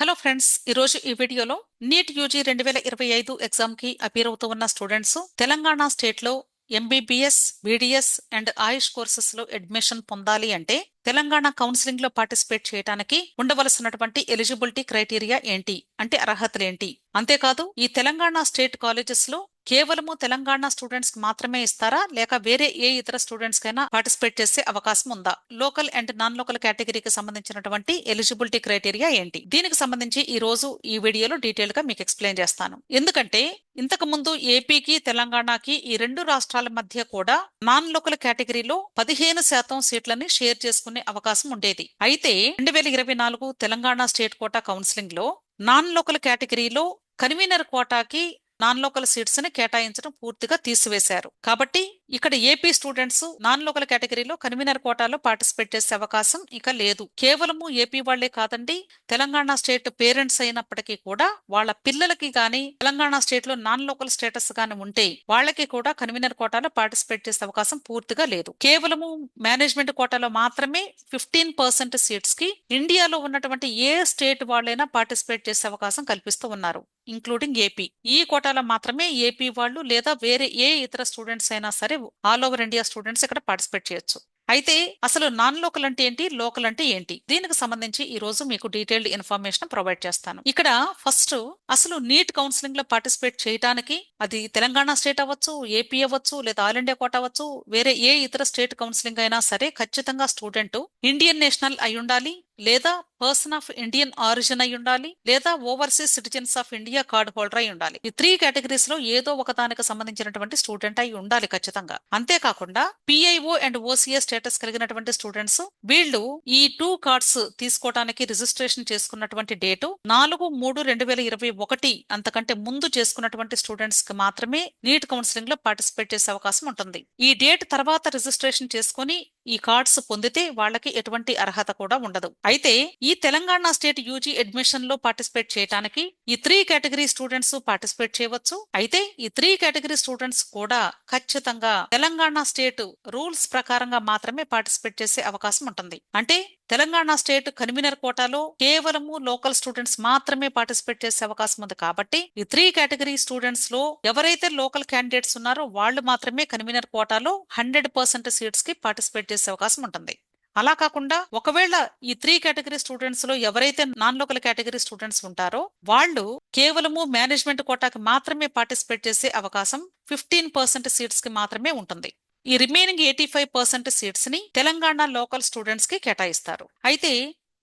Hello friends ఈ రోజు ఈ వీడియోలో నీట్ యూజీ రెండు వేల ఇరవై ఐదు ఎగ్జామ్కి అపీర్ అవుతూ ఉన్న స్టూడెంట్స్ తెలంగాణ స్టేట్లో ఎంబీబీఎస్ బీడీఎస్ అండ్ ఆయుష్ కోర్సెస్లో అడ్మిషన్ పొందాలి అంటే తెలంగాణ కౌన్సిలింగ్లో పార్టిసిపేట్ చేయడానికి ఉండవలసినటువంటి ఎలిజిబిలిటీ క్రైటీరియా ఏంటి? అంటే అర్హతలు ఏంటి? అంతేకాదు ఈ తెలంగాణ స్టేట్ కాలేజెస్లో కేవలము తెలంగాణ స్టూడెంట్స్కి మాత్రమే ఇస్తారా? లేక వేరే ఏ ఇతర స్టూడెంట్స్ కైనా పార్టిసిపేట్ చేసే అవకాశం ఉందా? లోకల్ అండ్ నాన్ లోకల్ కేటగిరీకి సంబంధించినటువంటి ఎలిజిబిలిటీ క్రైటీరియా ఏంటి? దీనికి సంబంధించి ఈ రోజు ఈ వీడియోలో డీటెయిల్గా మీకు ఎక్స్ప్లెయిన్ చేస్తాను. ఎందుకంటే ఇంతకు ముందు ఏపీకి తెలంగాణకి ఈ రెండు రాష్ట్రాల మధ్య కూడా నాన్ లోకల్ కేటగిరీలో పదిహేను శాతం సీట్లని షేర్ చేసుకుని అవకాశం ఉండేది. అయితే రెండు వేల ఇరవై నాలుగు తెలంగాణ స్టేట్ కోటా కౌన్సిలింగ్లో నాన్ లోకల్ కేటగిరీలో కన్వీనర్ కోటాకి నాన్ లోకల్ సీట్స్ని కేటాయించడం పూర్తిగా తీసివేశారు. కాబట్టి ఇక్కడ ఏపీ స్టూడెంట్స్ నాన్ లోకల్ కేటగిరీలో కన్వీనర్ కోటాలో పార్టిసిపేట్ చేసే అవకాశం ఇక లేదు. కేవలము ఏపీ వాళ్ళే కాదండి తెలంగాణ స్టేట్ పేరెంట్స్ అయినప్పటికీ కూడా వాళ్ళ పిల్లలకి గాని తెలంగాణ స్టేట్లో నాన్ లోకల్ స్టేటస్ గాని ఉంటే వాళ్ళకి కూడా కన్వీనర్ కోటాలో పార్టిసిపేట్ చేసే అవకాశం పూర్తిగా లేదు. కేవలము మేనేజ్మెంట్ కోటాలో మాత్రమే ఫిఫ్టీన్ పర్సెంట్ సీట్స్కి ఇండియాలో ఉన్నటువంటి ఏ స్టేట్ వాళ్ళైనా పార్టిసిపేట్ చేసే అవకాశం కల్పిస్తూ ఉన్నారు ఇంక్లూడింగ్ ఏపీ ఈ కోటాలో మాత్రమే ఏపీ వాళ్ళు లేదా వేరే ఏ ఇతర స్టూడెంట్స్ అయినా సరే ఆల్ ఓవర్ ఇండియా స్టూడెంట్స్ ఇక్కడ పార్టిసిపేట్ చేయొచ్చు. అయితే అసలు నాన్ లోకల్ అంటే ఏంటి? లోకల్ అంటే ఏంటి? దీనికి సంబంధించి ఈ రోజు మీకు డీటెయిల్డ్ ఇన్ఫర్మేషన్ ప్రొవైడ్ చేస్తాను. ఇక్కడ ఫస్ట్ అసలు నీట్ కౌన్సిలింగ్లో పార్టిసిపేట్ చేయడానికి అది తెలంగాణ స్టేట్ అవ్వచ్చు ఏపీ అవ్వచ్చు లేదా ఆల్ ఇండియా కోట అవ్వచ్చు వేరే ఏ ఇతర స్టేట్ కౌన్సిలింగ్ అయినా సరే ఖచ్చితంగా స్టూడెంట్ ఇండియన్ నేషనల్ అయి ఉండాలి లేదా పర్సన్ ఆఫ్ ఇండియన్ ఆరిజిన్ అయి ఉండాలి లేదా overseas citizens of India card holder అయి ఉండాలి. ఈ త్రీ కేటగిరీస్లో ఏదో ఒక దానికి సంబంధించినటువంటి స్టూడెంట్ అయి ఉండాలి ఖచ్చితంగా. అంతేకాకుండా పిఐఓ అండ్ ఓసీఏ స్టేటస్ కలిగినటువంటి స్టూడెంట్స్ వీళ్ళు ఈ టూ కార్డ్స్ తీసుకోవడానికి రిజిస్ట్రేషన్ చేసుకున్నటువంటి డేటు నాలుగు మూడు రెండు వేల ఇరవై ఒకటి అంతకంటే ముందు చేసుకున్నటువంటి స్టూడెంట్స్కి మాత్రమే నీట్ కౌన్సిలింగ్లో పార్టిసిపేట్ చేసే అవకాశం ఉంటుంది. ఈ డేట్ తర్వాత రిజిస్ట్రేషన్ చేసుకుని ఈ కార్డ్స్ పొందితే వాళ్ళకి ఎటువంటి అర్హత కూడా ఉండదు. అయితే ఈ తెలంగాణ స్టేట్ యూజీ అడ్మిషన్లో పార్టిసిపేట్ చేయడానికి ఈ త్రీ కేటగిరీ స్టూడెంట్స్ పార్టిసిపేట్ చేయవచ్చు. అయితే ఈ త్రీ కేటగిరీ స్టూడెంట్స్ కూడా ఖచ్చితంగా తెలంగాణ స్టేట్ రూల్స్ ప్రకారంగా మాత్రమే పార్టిసిపేట్ చేసే అవకాశం ఉంటుంది. అంటే తెలంగాణ స్టేట్ కన్వీనర్ కోటాలో కేవలము లోకల్ స్టూడెంట్స్ మాత్రమే పార్టిసిపేట్ చేసే అవకాశం ఉంది కాబట్టి ఈ త్రీ కేటగిరీ స్టూడెంట్స్లో ఎవరైతే లోకల్ క్యాండిడేట్స్ ఉన్నారో వాళ్ళు మాత్రమే కన్వీనర్ కోటాలో హండ్రెడ్ పర్సెంట్ సీట్స్కి పార్టిసిపేట్ చేసే అవకాశం ఉంటుంది. అలా కాకుండా ఒకవేళ ఈ త్రీ కేటగిరీ స్టూడెంట్స్లో ఎవరైతే నాన్ లోకల్ కేటగిరీ స్టూడెంట్స్ ఉంటారో వాళ్ళు కేవలము మేనేజ్మెంట్ కోటాకి మాత్రమే పార్టిసిపేట్ చేసే అవకాశం ఫిఫ్టీన్ పర్సెంట్ సీట్స్కి మాత్రమే ఉంటుంది. ఈ రిమైనింగ్ ఎయిటీ ఫైవ్ పర్సెంట్ సీట్స్ని తెలంగాణ లోకల్ స్టూడెంట్స్కి కేటాయిస్తారు. అయితే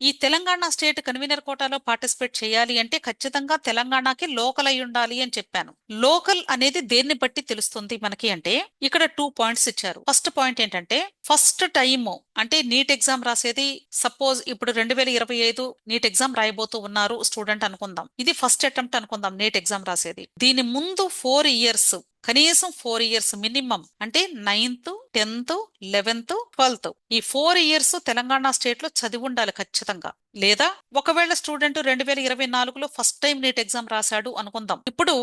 ఈ తెలంగాణ స్టేట్ కన్వీనర్ కోటాలో పార్టిసిపేట్ చేయాలి అంటే ఖచ్చితంగా తెలంగాణకి లోకల్ అయి ఉండాలి అని చెప్పాను. లోకల్ అనేది దేన్ని బట్టి తెలుస్తుంది మనకి అంటే ఇక్కడ టూ పాయింట్స్ ఇచ్చారు. ఫస్ట్ పాయింట్ ఏంటంటే ఫస్ట్ టైము అంటే నీట్ ఎగ్జామ్ రాసేది సపోజ్ ఇప్పుడు రెండు వేల ఇరవై ఐదు నీట్ ఎగ్జామ్ రాయబోతూ ఉన్నారు స్టూడెంట్ అనుకుందాం. ఇది ఫస్ట్ అటెంప్ట్ అనుకుందాం నీట్ ఎగ్జామ్ రాసేది. దీని ముందు ఫోర్ ఇయర్స్ కనీసం ఫోర్ ఇయర్స్ మినిమం అంటే నైన్త్ టెన్త్ లెవెన్త్ ట్వెల్త్ ఈ ఫోర్ ఇయర్స్ తెలంగాణ స్టేట్లో చదివి ఉండాలి ఖచ్చితంగా. లేదా ఒకవేళ స్టూడెంట్ రెండు వేల ఇరవై నాలుగులో ఫస్ట్ టైం నీట్ ఎగ్జామ్ రాశాడు అనుకుందాం. ఇప్పుడు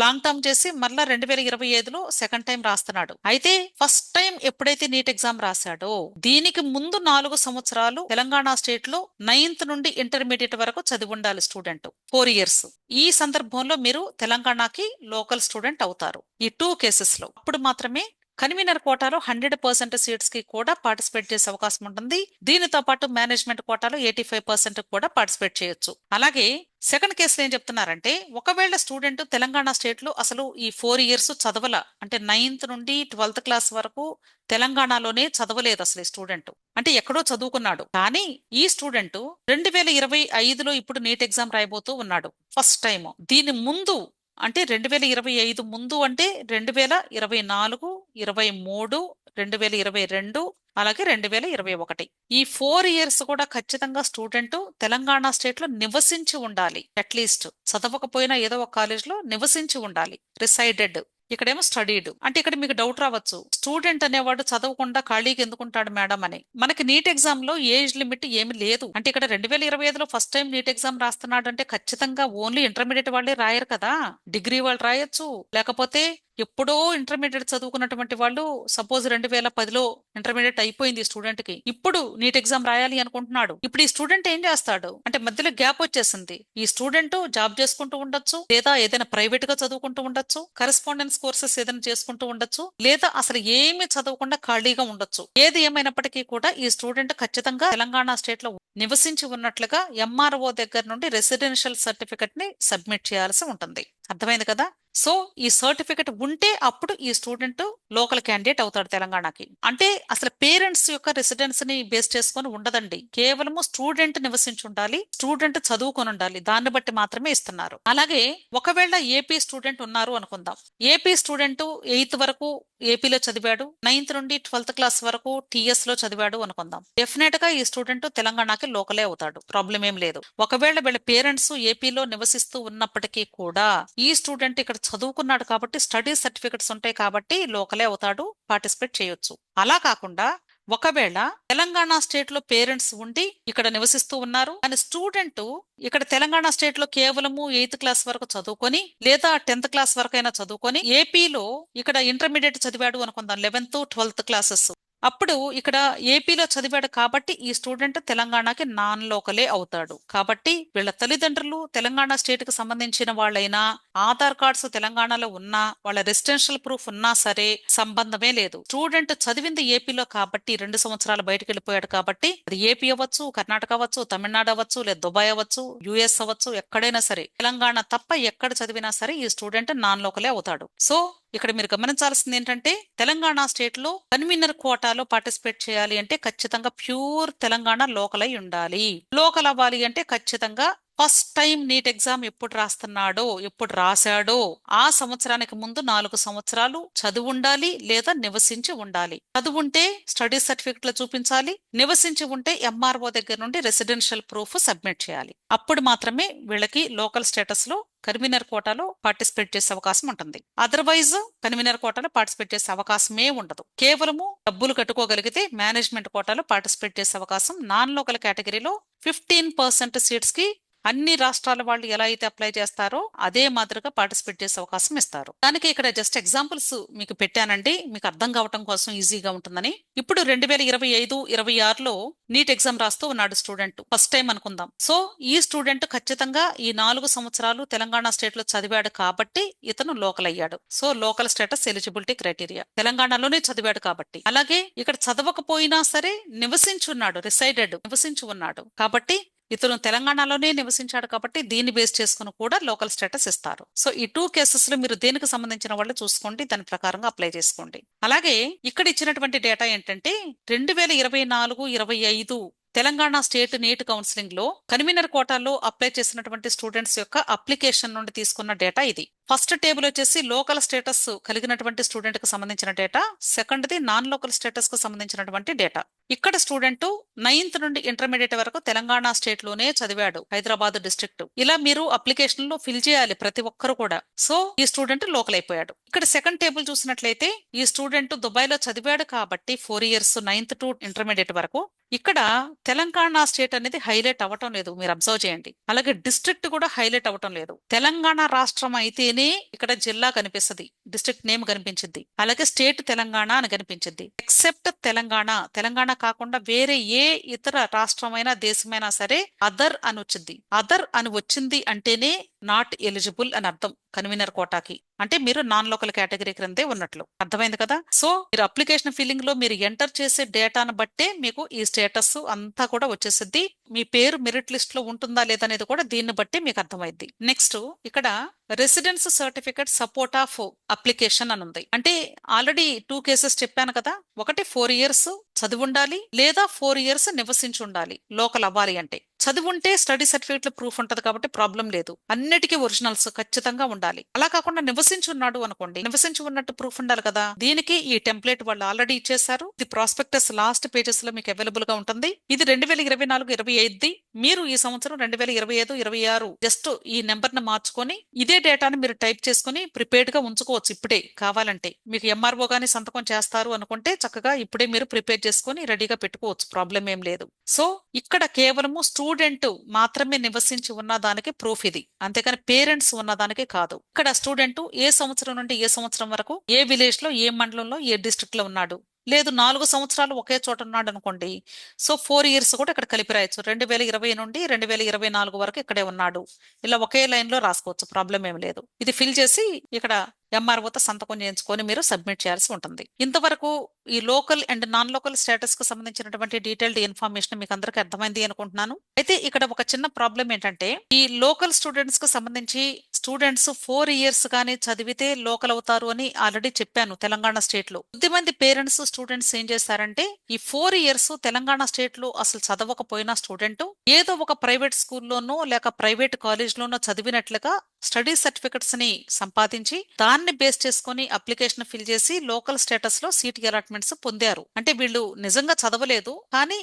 లాంగ్ టర్మ్ చేసి మళ్ళా రెండు వేల ఇరవై ఐదులో సెకండ్ టైం రాస్తున్నాడు. అయితే ఫస్ట్ టైం ఎప్పుడైతే నీట్ ఎగ్జామ్ రాశాడో దీనికి ముందు నాలుగు సంవత్సరాలు తెలంగాణ స్టేట్లో నైన్త్ నుండి ఇంటర్మీడియట్ వరకు చదివి ఉండాలి స్టూడెంట్. Four years. ఈ సందర్భంలో మీరు తెలంగాణకి లోకల్ స్టూడెంట్ అవుతారు. ఈ టూ కేసెస్లో అప్పుడు మాత్రమే కన్వీనర్ కోటాలో హండ్రెడ్ పర్సెంట్ సీట్స్కి కూడా పార్టిసిపేట్ చేసే అవకాశం ఉంటుంది. దీనితో పాటు మేనేజ్మెంట్ కోటాలో ఎయిటీ ఫైవ్ పర్సెంట్ కూడా పార్టిసిపేట్ చేయొచ్చు. అలాగే సెకండ్ కేసులో ఏం చెప్తున్నారంటే ఒకవేళ స్టూడెంట్ తెలంగాణ స్టేట్లో అసలు ఈ ఫోర్ ఇయర్స్ చదవల అంటే నైన్త్ నుండి ట్వెల్త్ క్లాస్ వరకు తెలంగాణలోనే చదవలేదు అసలు ఈ స్టూడెంట్. అంటే ఎక్కడో చదువుకున్నాడు. కానీ ఈ స్టూడెంట్ రెండు వేల ఇరవై ఐదులో ఇప్పుడు నీట్ ఎగ్జామ్ రాయబోతూ ఉన్నాడు. ఫస్ట్ టైం దీని ముందు అంటే రెండు వేల ఇరవై ఐదు ముందు అంటే రెండు వేల ఇరవై నాలుగు ఇరవై మూడు రెండు వేల ఇరవై రెండు అలాగే రెండు వేల ఇరవై ఒకటి. ఈ ఫోర్ ఇయర్స్ కూడా ఖచ్చితంగా స్టూడెంట్ తెలంగాణ స్టేట్లో నివసించి ఉండాలి. అట్లీస్ట్ చదవకపోయినా ఏదో ఒక కాలేజ్లో నివసించి ఉండాలి. రిసైడెడ్ ఇక్కడేమో స్టడీడ్ అంటే ఇక్కడ మీకు డౌట్ రావచ్చు. స్టూడెంట్ అనేవాడు చదవకుండా ఖాళీకి ఎందుకుంటాడు మేడం అని. మనకి నీట్ ఎగ్జామ్లో ఏజ్ లిమిట్ ఏమి లేదు. అంటే ఇక్కడ రెండు వేల ఇరవై ఐదులో ఫస్ట్ టైం నీట్ ఎగ్జామ్ రాస్తున్నాడు అంటే ఖచ్చితంగా ఓన్లీ ఇంటర్మీడియట్ వాళ్ళే రాయరు కదా. డిగ్రీ వాళ్ళు రాయొచ్చు. లేకపోతే ఎప్పుడో ఇంటర్మీడియట్ చదువుకున్నటువంటి వాళ్ళు సపోజ్ రెండు వేల పదిలో ఇంటర్మీడియట్ అయిపోయింది స్టూడెంట్కి ఇప్పుడు నీట్ ఎగ్జామ్ రాయాలి అనుకుంటున్నాడు. ఇప్పుడు ఈ స్టూడెంట్ ఏం చేస్తాడు? అంటే మధ్యలో గ్యాప్ వచ్చేసింది. ఈ స్టూడెంట్ జాబ్ చేసుకుంటూ ఉండొచ్చు లేదా ఏదైనా ప్రైవేట్గా చదువుకుంటూ ఉండొచ్చు కరెస్పాండెన్స్ కోర్సెస్ ఏదైనా చేసుకుంటూ ఉండొచ్చు లేదా అసలు ఏమీ చదవకుండా ఖాళీగా ఉండొచ్చు. ఏది ఏమైనప్పటికీ కూడా ఈ స్టూడెంట్ ఖచ్చితంగా తెలంగాణ స్టేట్లో నివసించి ఉన్నట్లుగా ఎంఆర్ఓ దగ్గర నుండి రెసిడెన్షియల్ సర్టిఫికెట్ని సబ్మిట్ చేయాల్సి ఉంటుంది. అర్థమైంది కదా? సో ఈ సర్టిఫికెట్ ఉంటే అప్పుడు ఈ స్టూడెంట్ లోకల్ క్యాండిడేట్ అవుతాడు తెలంగాణకి. అంటే అసలు పేరెంట్స్ యొక్క రెసిడెన్స్ని బేస్ చేసుకొని ఉండదండి. కేవలము స్టూడెంట్ నివసించి ఉండాలి స్టూడెంట్ చదువుకొని ఉండాలి దాన్ని బట్టి మాత్రమే ఇస్తున్నారు. అలాగే ఒకవేళ ఏపీ స్టూడెంట్ ఉన్నారు అనుకుందాం. ఏపీ స్టూడెంట్ ఎయిత్ వరకు ఏపీలో చదివాడు. నైన్త్ నుండి ట్వెల్త్ క్లాస్ వరకు టీఎస్లో చదివాడు అనుకుందాం. డెఫినెట్గా ఈ స్టూడెంట్ తెలంగాణకి లోకలే అవుతాడు. ప్రాబ్లం ఏం లేదు. ఒకవేళ వీళ్ళ పేరెంట్స్ ఏపీలో నివసిస్తూ ఉన్నప్పటికీ కూడా ఈ స్టూడెంట్ ఇక్కడ చదువుకున్నాడు కాబట్టి స్టడీ సర్టిఫికెట్స్ ఉంటాయి కాబట్టి లోకలే అవుతాడు పార్టిసిపేట్ చేయొచ్చు. అలా కాకుండా ఒకవేళ తెలంగాణ స్టేట్లో పేరెంట్స్ ఉండి ఇక్కడ నివసిస్తూ ఉన్నారు కానీ స్టూడెంట్ ఇక్కడ తెలంగాణ స్టేట్లో కేవలము ఎయిత్ క్లాస్ వరకు చదువుకొని లేదా టెన్త్ క్లాస్ వరకు అయినా చదువుకొని ఏపీలో ఇక్కడ ఇంటర్మీడియట్ చదివాడు అనుకుందాం లెవెన్త్ ట్వెల్త్ క్లాసెస్ అప్పుడు ఇక్కడ ఏపీలో చదివాడు కాబట్టి ఈ స్టూడెంట్ తెలంగాణకి నాన్ లోకలే అవుతాడు. కాబట్టి వీళ్ళ తల్లిదండ్రులు తెలంగాణ స్టేట్కి సంబంధించిన వాళ్ళైనా ఆధార్ కార్డ్స్ తెలంగాణలో ఉన్నా వాళ్ళ రెసిడెన్షియల్ ప్రూఫ్ ఉన్నా సరే సంబంధమే లేదు. స్టూడెంట్ చదివింది ఏపీలో కాబట్టి రెండు సంవత్సరాలు బయటకు వెళ్ళిపోయాడు కాబట్టి అది ఏపీ అవ్వచ్చు కర్ణాటక అవ్వచ్చు తమిళనాడు అవ్వచ్చు లేదా దుబాయ్ అవ్వచ్చు యుఎస్ అవ్వచ్చు ఎక్కడైనా సరే. తెలంగాణ తప్ప ఎక్కడ చదివినా సరే ఈ స్టూడెంట్ నాన్ లోకలే అవుతాడు. సో ఇక్కడ మీరు గమనించాల్సింది ఏంటంటే తెలంగాణ స్టేట్లో కన్వీనర్ కోటాలో పార్టిసిపేట్ చేయాలి అంటే ఖచ్చితంగా ప్యూర్ తెలంగాణ లోకల్ అయి ఉండాలి. లోకల్ అవ్వాలి అంటే ఖచ్చితంగా ఫస్ట్ టైం నీట్ ఎగ్జామ్ ఎప్పుడు రాస్తున్నాడో ఎప్పుడు రాశాడో ఆ సంవత్సరానికి ముందు నాలుగు సంవత్సరాలు చదువు ఉండాలి లేదా నివసించి ఉండాలి. చదువుంటే స్టడీ సర్టిఫికెట్లో చూపించాలి నివసించి ఉంటే ఎంఆర్ఓ దగ్గర నుండి రెసిడెన్షియల్ ప్రూఫ్ సబ్మిట్ చేయాలి. అప్పుడు మాత్రమే వీళ్ళకి లోకల్ స్టేటస్లో కన్వీనర్ కోటాలో పార్టిసిపేట్ చేసే అవకాశం ఉంటుంది. అదర్వైజ్ కన్వీనర్ కోటాలో పార్టిసిపేట్ చేసే అవకాశమే ఉండదు. కేవలము డబ్బులు కట్టుకోగలిగితే మేనేజ్మెంట్ కోటాలో పార్టిసిపేట్ చేసే అవకాశం నాన్ లోకల్ కేటగిరీలో ఫిఫ్టీన్ పర్సెంట్ సీట్స్కి అన్ని రాష్ట్రాల వాళ్ళు ఎలా అయితే అప్లై చేస్తారో అదే మాదిరిగా పార్టిసిపేట్ చేసే అవకాశం ఇస్తారు. దానికి ఇక్కడ జస్ట్ ఎగ్జాంపుల్స్ మీకు పెట్టానండి. మీకు అర్థం కావటం కోసం ఈజీగా ఉంటుందని. ఇప్పుడు రెండు వేల ఇరవై ఐదు ఇరవై ఆరులో నీట్ ఎగ్జామ్ రాస్తూ ఉన్నాడు స్టూడెంట్. ఫస్ట్ టైం అనుకుందాం. సో ఈ స్టూడెంట్ ఖచ్చితంగా ఈ నాలుగు సంవత్సరాలు తెలంగాణ స్టేట్లో చదివాడు కాబట్టి ఇతను లోకల్ అయ్యాడు. So local status eligibility criteria. తెలంగాణలోనే చదివాడు కాబట్టి. అలాగే ఇక్కడ చదవకపోయినా సరే నివసించున్నాడు రిసైడెడ్ నివసించి ఉన్నాడు కాబట్టి ఇతను తెలంగాణలోనే నివసించాడు కాబట్టి దీన్ని బేస్ చేసుకుని కూడా లోకల్ స్టేటస్ ఇస్తారు. సో ఈ టూ కేసెస్లో మీరు దేనికి సంబంధించిన వాళ్ళు చూసుకోండి దాని ప్రకారంగా అప్లై చేసుకోండి. అలాగే ఇక్కడ ఇచ్చినటువంటి డేటా ఏంటంటే రెండు వేల ఇరవై నాలుగు ఇరవై ఐదు తెలంగాణ స్టేట్ నీట్ కౌన్సిలింగ్లో కన్వీనర్ కోటాలో అప్లై చేసినటువంటి స్టూడెంట్స్ యొక్క అప్లికేషన్ నుండి తీసుకున్న డేటా ఇది. ఫస్ట్ టేబుల్ వచ్చేసి లోకల్ స్టేటస్ కలిగినటువంటి స్టూడెంట్కు సంబంధించిన data second the non local స్టేటస్కు సంబంధించినటువంటి డేటా ఇక్కడ స్టూడెంట్ నైన్త్ నుండి ఇంటర్మీడియట్ వరకు తెలంగాణ స్టేట్లోనే చదివాడు హైదరాబాద్ డిస్ట్రిక్ట్ ఇలా మీరు అప్లికేషన్లో ఫిల్ చేయాలి ప్రతి ఒక్కరు కూడా. సో ఈ స్టూడెంట్ లోకల్ అయిపోయాడు. ఇక్కడ సెకండ్ టేబుల్ చూసినట్లయితే ఈ స్టూడెంట్ దుబాయ్లో చదివాడు కాబట్టి four years ninth to intermediate వరకు. ఇక్కడ తెలంగాణ స్టేట్ అనేది హైలైట్ అవ్వటం లేదు మీరు అబ్జర్వ్ చేయండి. అలాగే డిస్ట్రిక్ట్ కూడా హైలైట్ అవ్వటం లేదు. తెలంగాణ రాష్ట్రం అయితే అయితేనే ఇక్కడ జిల్లా కనిపిస్తుంది. డిస్ట్రిక్ట్ నేమ్ కనిపించింది అలాగే స్టేట్ తెలంగాణ అని కనిపించింది ఎక్సెప్ట్ తెలంగాణ. తెలంగాణ కాకుండా వేరే ఏ ఇతర రాష్ట్రమైనా దేశమైనా సరే అదర్ అని వచ్చింది అదర్ అని వచ్చింది అంటేనే నాట్ ఎలిజిబుల్ అని అర్థం కన్వీనర్ కోటాకి. అంటే మీరు నాన్ లోకల్ కేటగిరీ క్రిందే ఉన్నట్లు. అర్థమైంది కదా? సో మీరు అప్లికేషన్ ఫిల్లింగ్లో మీరు ఎంటర్ చేసే డేటాను బట్టే మీకు ఈ స్టేటస్ అంతా కూడా వచ్చేసిద్ది. మీ పేరు మెరిట్ లిస్ట్లో ఉంటుందా లేదా అనేది కూడా దీన్ని బట్టి మీకు అర్థమైద్ది. నెక్స్ట్ ఇక్కడ residence certificate support of application అని ఉంది. అంటే ఆల్రెడీ టూ కేసెస్ చెప్పాను కదా? ఒకటి ఫోర్ ఇయర్స్ చదివి ఉండాలి లేదా ఫోర్ ఇయర్స్ నివసించి ఉండాలి లోకల్ అవ్వాలి అంటే. చదువుంటే ఉంటే స్టడీ సర్టిఫికేట్లో ప్రూఫ్ ఉంటది కాబట్టి ప్రాబ్లం లేదు. అన్నిటికీ ఒరిజినల్స్ ఖచ్చితంగా ఉండాలి. అలా కాకుండా నివసించి ఉన్నాడు అనుకోండి. నివసించి ఉన్నట్టు ప్రూఫ్ ఉండాలి కదా. దీనికి ఈ టెంప్లెట్ వాళ్ళు ఆల్రెడీ ఇచ్చేసారు ఇది ప్రాస్పెక్టస్ లాస్ట్ పేజెస్లో మీకు అవైలబుల్గా ఉంటుంది. ఇది రెండు వేల ఇరవై నాలుగు ఇరవై ఐదు మీరు ఈ సంవత్సరం రెండు వేల ఇరవై ఐదు ఇరవై ఆరు జస్ట్ ఈ నెంబర్ని మార్చుకొని ఇదే డేటాను మీరు టైప్ చేసుకుని ప్రిపేర్డ్గా ఉంచుకోవచ్చు ఇప్పుడే కావాలంటే. మీకు ఎంఆర్ఓ గాని సంతకం చేస్తారు అనుకుంటే చక్కగా ఇప్పుడే మీరు ప్రిపేర్ చేసుకుని రెడీగా పెట్టుకోవచ్చు. ప్రాబ్లం ఏం లేదు. సో ఇక్కడ కేవలము స్టూడెంట్ స్టూడెంట్ మాత్రమే నివసించి ఉన్న దానికి ప్రూఫ్ ఇది. అంతేకాని పేరెంట్స్ ఉన్న దానికి కాదు. ఇక్కడ స్టూడెంట్ ఏ సంవత్సరం నుండి ఏ సంవత్సరం వరకు ఏ విలేజ్లో ఏ మండలంలో ఏ డిస్ట్రిక్ట్లో ఉన్నాడు. లేదు నాలుగు సంవత్సరాలు ఒకే చోట ఉన్నాడు అనుకోండి. సో ఫోర్ ఇయర్స్ కూడా ఇక్కడ కలిపి రాయొచ్చు. రెండు వేల ఇరవై నుండి రెండు వేల ఇరవై నాలుగు వరకు ఇక్కడే ఉన్నాడు. ఇలా ఒకే లైన్లో రాసుకోవచ్చు. ప్రాబ్లం ఏం లేదు. ఇది ఫిల్ చేసి ఇక్కడ ఎంఆర్ఓతో సంతకం చేయించుకొని మీరు సబ్మిట్ చేయాల్సి ఉంటుంది. ఇంతవరకు ఈ లోకల్ అండ్ నాన్ లోకల్ స్టేటస్కు సంబంధించినటువంటి డీటెయిల్డ్ ఇన్ఫర్మేషన్ మీకు అందరికీ అర్థమైంది అనుకుంటున్నాను. అయితే ఇక్కడ ఒక చిన్న ప్రాబ్లం ఏంటంటే ఈ లోకల్ స్టూడెంట్స్కు సంబంధించి స్టూడెంట్స్ ఫోర్ ఇయర్స్ గానీ చదివితే లోకల్ అవుతారు అని ఆల్రెడీ చెప్పాను తెలంగాణ స్టేట్లో. కొద్దిమంది పేరెంట్స్ స్టూడెంట్స్ ఏం చేస్తారంటే ఈ ఫోర్ ఇయర్స్ తెలంగాణ స్టేట్లో అసలు చదవకపోయిన స్టూడెంట్ ఏదో ఒక ప్రైవేట్ స్కూల్లోనో లేక ప్రైవేట్ కాలేజ్ లోనో చదివినట్లుగా స్టడీ సర్టిఫికెట్స్ని సంపాదించి దాన్ని బేస్ చేసుకుని అప్లికేషన్ ఫిల్ చేసి లోకల్ స్టేటస్లో సీట్ అలాట్మెంట్స్ పొందారు. అంటే వీళ్ళు నిజంగా చదవలేదు కానీ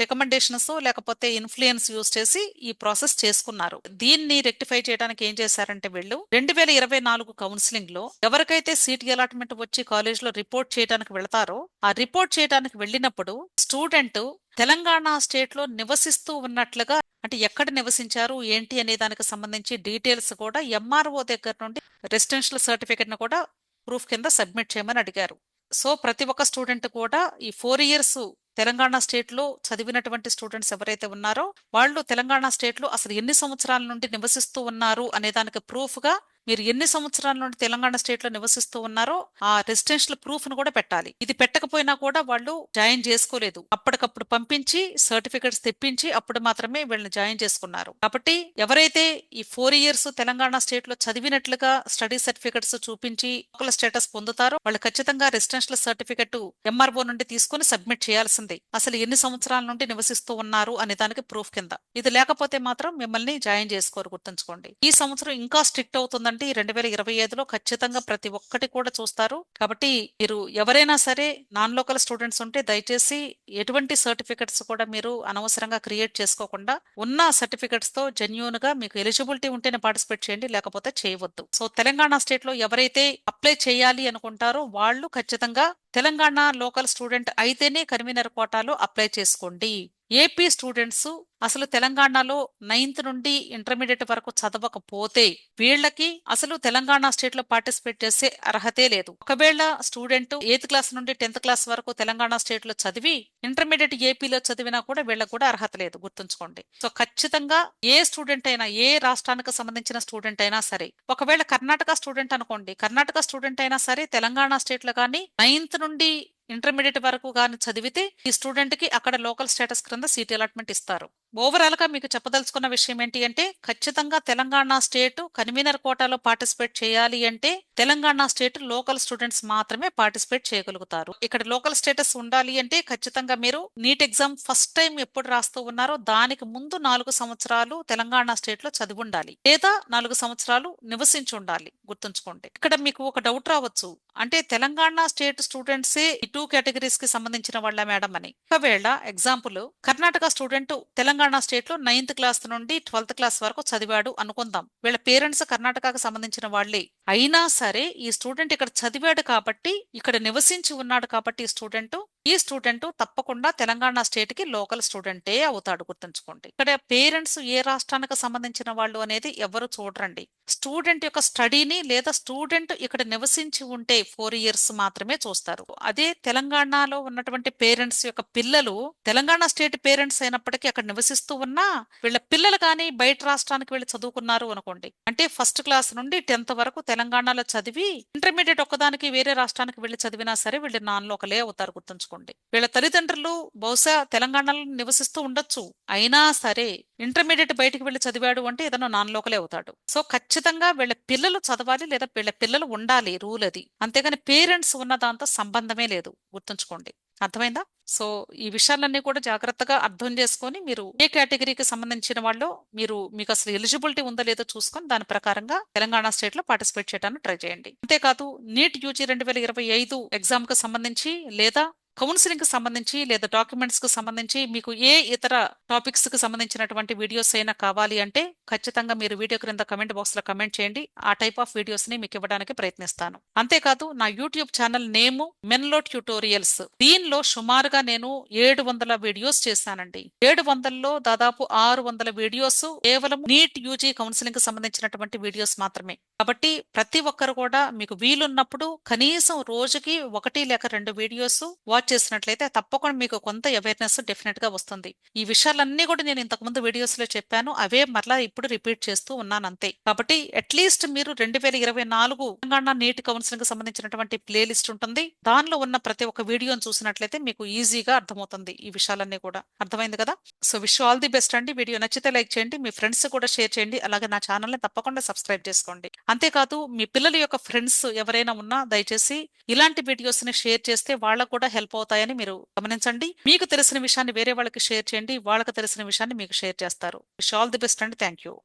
రికమెండేషన్స్ లేకపోతే ఇన్ఫ్లుయెన్స్ యూస్ చేసి ఈ ప్రాసెస్ చేసుకున్నారు. దీన్ని రెక్టిఫై చేయడానికి ఏం చేశారంటే వీళ్ళు రెండు వేల ఇరవై నాలుగు కౌన్సిలింగ్లో ఎవరికైతే సీట్ అలాట్మెంట్ వచ్చి కాలేజ్లో రిపోర్ట్ చేయడానికి వెళతారో ఆ రిపోర్ట్ చేయడానికి వెళ్ళినప్పుడు స్టూడెంట్ తెలంగాణ స్టేట్లో నివసిస్తూ ఉన్నట్లుగా అంటే ఎక్కడ నివసించారు ఏంటి అనే దానికి సంబంధించి డీటెయిల్స్ కూడా ఎంఆర్ఓ దగ్గర నుండి రెసిడెన్షియల్ సర్టిఫికేట్ను కూడా ప్రూఫ్ కింద సబ్మిట్ చేయమని అడిగారు. సో ప్రతి ఒక్క స్టూడెంట్ కూడా ఈ ఫోర్ ఇయర్స్ తెలంగాణ స్టేట్లో చదివినటువంటి స్టూడెంట్స్ ఎవరైతే ఉన్నారో వాళ్ళు తెలంగాణ స్టేట్లో అసలు ఎన్ని సంవత్సరాల నుండి నివసిస్తూ ఉన్నారు అనే దానికి ప్రూఫ్గా మీరు ఎన్ని సంవత్సరాల నుండి తెలంగాణ స్టేట్లో నివసిస్తూ ఉన్నారో ఆ రెసిడెన్షియల్ ప్రూఫ్ను కూడా పెట్టాలి. ఇది పెట్టకపోయినా కూడా వాళ్ళు జాయిన్ చేసుకోలేదు. అప్పటికప్పుడు పంపించి సర్టిఫికెట్స్ తెప్పించి అప్పుడు మాత్రమే వీళ్ళని జాయిన్ చేసుకున్నారు. కాబట్టి ఎవరైతే ఈ ఫోర్ ఇయర్స్ తెలంగాణ స్టేట్లో చదివినట్లుగా స్టడీ సర్టిఫికెట్స్ చూపించి లోకల్ స్టేటస్ పొందుతారో వాళ్ళు ఖచ్చితంగా రెసిడెన్షియల్ సర్టిఫికెట్ ఎంఆర్ఓ నుండి తీసుకుని సబ్మిట్ చేయాల్సిందే. అసలు ఎన్ని సంవత్సరాల నుండి నివసిస్తూ ఉన్నారు అనే దానికి ప్రూఫ్ కింద. ఇది లేకపోతే మాత్రం మిమ్మల్ని జాయిన్ చేసుకోరు గుర్తుంచుకోండి. ఈ సంవత్సరం ఇంకా స్ట్రిక్ట్ ఉందండి రెండు వేల ఇరవై ఐదులో ఖచ్చితంగా ప్రతి ఒక్కటి కూడా చూస్తారు. కాబట్టి మీరు ఎవరైనా సరే నాన్ లోకల్ స్టూడెంట్స్ ఉంటే దయచేసి ఎటువంటి సర్టిఫికెట్స్ కూడా మీరు అనవసరంగా క్రియేట్ చేసుకోకుండా ఉన్న సర్టిఫికెట్స్తో జెన్యున్గా మీకు ఎలిజిబిలిటీ ఉంటేనే పార్టిసిపేట్ చేయండి లేకపోతే చేయవద్దు. సో తెలంగాణ స్టేట్లో ఎవరైతే అప్లై చేయాలి అనుకుంటారో వాళ్ళు ఖచ్చితంగా తెలంగాణ లోకల్ స్టూడెంట్ అయితేనే కన్వీనర్ కోటాలో అప్లై చేసుకోండి. ఏపీ స్టూడెంట్స్ అసలు తెలంగాణలో నైన్త్ నుండి ఇంటర్మీడియట్ వరకు చదవకపోతే వీళ్ళకి అసలు తెలంగాణ స్టేట్లో పార్టిసిపేట్ చేసే అర్హతే లేదు. ఒకవేళ స్టూడెంట్ ఎయిత్ క్లాస్ నుండి టెన్త్ క్లాస్ వరకు తెలంగాణ స్టేట్లో చదివి ఇంటర్మీడియట్ ఏపీలో చదివినా కూడా వీళ్ళకి కూడా అర్హత లేదు గుర్తుంచుకోండి. సో ఖచ్చితంగా ఏ స్టూడెంట్ అయినా ఏ రాష్ట్రానికి సంబంధించిన స్టూడెంట్ అయినా సరే ఒకవేళ కర్ణాటక స్టూడెంట్ అనుకోండి కర్ణాటక స్టూడెంట్ అయినా సరే తెలంగాణ స్టేట్లో కానీ నైన్త్ నుండి ఇంటర్మీడియట్ వరకు కానీ చదివితే ఈ స్టూడెంట్కి అక్కడ లోకల్ స్టేటస్ క్రింద సీట్ అలాట్మెంట్ ఇస్తారు. ఓవరాల్గా మీకు చెప్పదలుచుకున్న విషయం ఏంటి అంటే ఖచ్చితంగా తెలంగాణ స్టేట్ కన్వీనర్ కోటాలో పార్టిసిపేట్ చేయాలి అంటే తెలంగాణ స్టేట్ లోకల్ స్టూడెంట్స్ మాత్రమే పార్టిసిపేట్ చేయగలుగుతారు. ఇక్కడ లోకల్ స్టేటస్ ఉండాలి అంటే ఖచ్చితంగా మీరు నీట్ ఎగ్జామ్ ఫస్ట్ టైం ఎప్పుడు రాస్తూ ఉన్నారో దానికి ముందు నాలుగు సంవత్సరాలు తెలంగాణ స్టేట్లో చదివి ఉండాలి. లేదా నాలుగు సంవత్సరాలు నివసించి ఉండాలి గుర్తుంచుకోండి. ఇక్కడ మీకు ఒక డౌట్ రావచ్చు. అంటే తెలంగాణ స్టేట్ స్టూడెంట్సే ఈ టూ కేటగిరీస్కి సంబంధించిన వాళ్ళ మేడం అని. ఒకవేళ ఎగ్జాంపుల్ కర్ణాటక స్టూడెంట్ తెలంగాణ తెలంగాణ స్టేట్లో నైన్త్ క్లాస్ నుండి ట్వెల్త్ క్లాస్ వరకు చదివాడు అనుకుందాం. వీళ్ళ పేరెంట్స్ కర్ణాటకకు సంబంధించిన వాళ్ళే. అయినా సరే ఈ స్టూడెంట్ ఇక్కడ చదివాడు కాబట్టి ఇక్కడ నివసించి ఉన్నాడు కాబట్టి ఈ స్టూడెంట్ ఈ స్టూడెంట్ తప్పకుండా తెలంగాణ స్టేట్కి లోకల్ స్టూడెంటే అవుతాడు గుర్తుంచుకోండి. ఇక్కడ పేరెంట్స్ ఏ రాష్ట్రానికి సంబంధించిన వాళ్ళు అనేది ఎవరు చూడరండి. స్టూడెంట్ యొక్క స్టడీని లేదా స్టూడెంట్ ఇక్కడ నివసించి ఉంటే ఫోర్ ఇయర్స్ మాత్రమే చూస్తారు. అదే తెలంగాణలో ఉన్నటువంటి పేరెంట్స్ యొక్క పిల్లలు తెలంగాణ స్టేట్ పేరెంట్స్ అయినప్పటికీ అక్కడ నివసిస్తూ ఉన్నా వీళ్ళ పిల్లలు కానీ బయట రాష్ట్రానికి వెళ్ళి చదువుకున్నారు అనుకోండి. అంటే ఫస్ట్ క్లాస్ నుండి టెన్త్ వరకు తెలంగాణలో చదివి ఇంటర్మీడియట్ ఒక్కదానికి వేరే రాష్ట్రానికి వెళ్ళి చదివినా సరే వీళ్ళు నాన్ లోకలే అవుతారు గుర్తుంచుకోండి. వీళ్ళ తల్లిదండ్రులు బహుశా తెలంగాణలో నివసిస్తూ ఉండొచ్చు. అయినా సరే ఇంటర్మీడియట్ బయటికి వెళ్ళి చదివాడు అంటే ఏదైనా నాన్ లోకలే అవుతాడు. సో ఖచ్చితంగా వీళ్ళ పిల్లలు చదవాలి లేదా వీళ్ళ పిల్లలు ఉండాలి రూల్ అది. అంతేగాని పేరెంట్స్ ఉన్న దాంతో సంబంధమే లేదు. గుర్తుంచుకోండి. అర్థమైందా? సో ఈ విషయాలన్నీ కూడా జాగ్రత్తగా అర్థం చేసుకొని మీరు ఏ కేటగిరీకి సంబంధించిన వాళ్ళు మీరు మీకు అసలు ఎలిజిబిలిటీ ఉందో లేదో చూసుకొని దాని ప్రకారంగా తెలంగాణ స్టేట్లో పార్టిసిపేట్ చేయడానికి ట్రై చేయండి. అంతేకాదు నీట్ యూజీ రెండు వేల ఇరవై ఐదు ఎగ్జామ్కు సంబంధించి లేదా కౌన్సిలింగ్కి సంబంధించి లేదా డాక్యుమెంట్స్కు సంబంధించి మీకు ఏ ఇతర టాపిక్స్కి సంబంధించినటువంటి వీడియోస్ అయినా కావాలి అంటే ఖచ్చితంగా మీరు వీడియో క్రింద కమెంట్ బాక్స్లో కమెంట్ చేయండి. ఆ టైప్ ఆఫ్ వీడియోస్ని మీకు ఇవ్వడానికి ప్రయత్నిస్తాను. అంతేకాదు నా యూట్యూబ్ ఛానల్ నేము మెన్లో ట్యూటోరియల్స్. దీనిలో సుమారుగా నేను ఏడు వందల వీడియోస్ చేశానండి. ఏడు వందల్లో దాదాపు ఆరు వందల వీడియోస్ కేవలం నీట్ యూజీ కౌన్సిలింగ్కి సంబంధించినటువంటి వీడియోస్ మాత్రమే. కాబట్టి ప్రతి ఒక్కరు కూడా మీకు వీలున్నప్పుడు కనీసం రోజుకి ఒకటి లేక రెండు వీడియోస్ వాచ్ చేసినట్లయితే తప్పకుండా మీకు కొంత అవేర్నెస్ డెఫినెట్గా వస్తుంది. ఈ విషయాలన్నీ కూడా నేను ఇంతకు ముందు వీడియోస్లో చెప్పాను. అవే మరలా ఇప్పుడు రిపీట్ చేస్తూ ఉన్నాను అంతే. కాబట్టి అట్లీస్ట్ మీరు రెండు వేల ఇరవై నాలుగు తెలంగాణ నీట్ కౌన్సిలింగ్కి సంబంధించినటువంటి ప్లే లిస్ట్ ఉంటుంది. దానిలో ఉన్న ప్రతి ఒక్క వీడియోను చూసినట్లయితే మీకు ఈజీగా అర్థమవుతుంది ఈ విషయాలన్నీ కూడా. అర్థమైంది కదా? So wish all the best అండి. వీడియో నచ్చితే లైక్ చేయండి. మీ ఫ్రెండ్స్ కూడా షేర్ చేయండి. అలాగే నా ఛానల్ని తప్పకుండా సబ్స్క్రైబ్ చేసుకోండి. అంతేకాదు మీ పిల్లల యొక్క ఫ్రెండ్స్ ఎవరైనా ఉన్నా దయచేసి ఇలాంటి వీడియోస్ని షేర్ చేస్తే వాళ్ళకు కూడా హెల్ప్ అవుతాయని మీరు గమనించండి. మీకు తెలిసిన విషయాన్ని వేరే వాళ్ళకి షేర్ చేయండి. వాళ్ళకి తెలిసిన విషయాన్ని మీకు షేర్ చేస్తారు. విష్ ఆల్ ది బెస్ట్ అండి. Thank you.